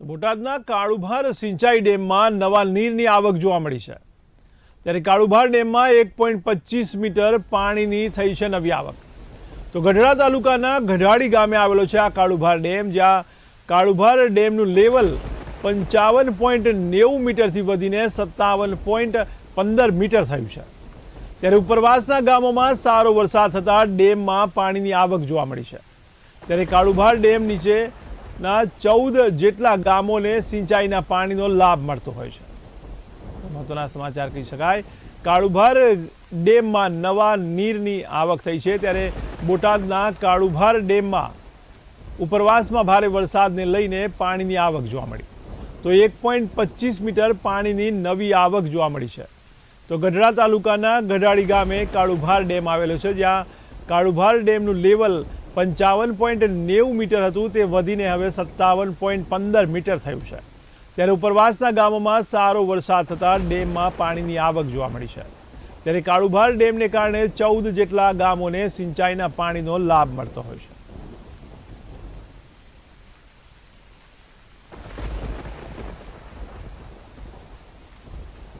બોટાદના કાળુભાર સિંચાઈ ડેમમાં નવા નીરની આવક જોવા મળી છે. ત્યારે કાળુભાર ડેમમાં એક પોઈન્ટ પચીસ મીટર પાણીની થઈ છે નવી આવક. તો ગઢડા તાલુકાના ગઢાડી ગામે આવેલો છે આ કાળુભાર ડેમ, જ્યાં કાળુભાર ડેમનું લેવલ પંચાવન પોઈન્ટ નેવું મીટરથી વધીને સત્તાવન પોઈન્ટ પંદર મીટર થયું છે. ત્યારે ઉપરવાસના ગામોમાં સારો વરસાદ થતાં ડેમમાં પાણીની આવક જોવા મળી છે. ત્યારે કાળુભાર ડેમ નીચેના ચૌદ જેટલા ગામોને સિંચાઈના પાણીનો લાભ મળતો હોય છે. મહત્વના સમાચાર કહી શકાય. કાળુભાર ડેમમાં નવા નીરની આવક થઈ છે. ત્યારે બોટાદના કાળુભાર ડેમમાં ઉપરવાસમાં ભારે વરસાદને લઈને પાણીની આવક જોવા મળી. તો એક પોઈન્ટ પચીસ મીટર પાણીની નવી આવક જોવા મળી છે. તો ગઢડા તાલુકાના ગઢાડી ગામે કાળુભાર ડેમ આવેલો છે. જ્યાં કાળુભાર ડેમનું લેવલ પંચાવન પોઈન્ટ નેવું મીટર હતું, તે વધીને હવે સત્તાવન પોઈન્ટ પંદર મીટર થયું છે. ત્યારે ઉપરવાસના ગામોમાં સારો વરસાદ થતાં ડેમમાં પાણીની આવક જોવા મળી છે. ત્યારે કાળુભાર ડેમને કારણે ચૌદ જેટલા ગામોને સિંચાઈના પાણીનો લાભ મળતો હોય છે.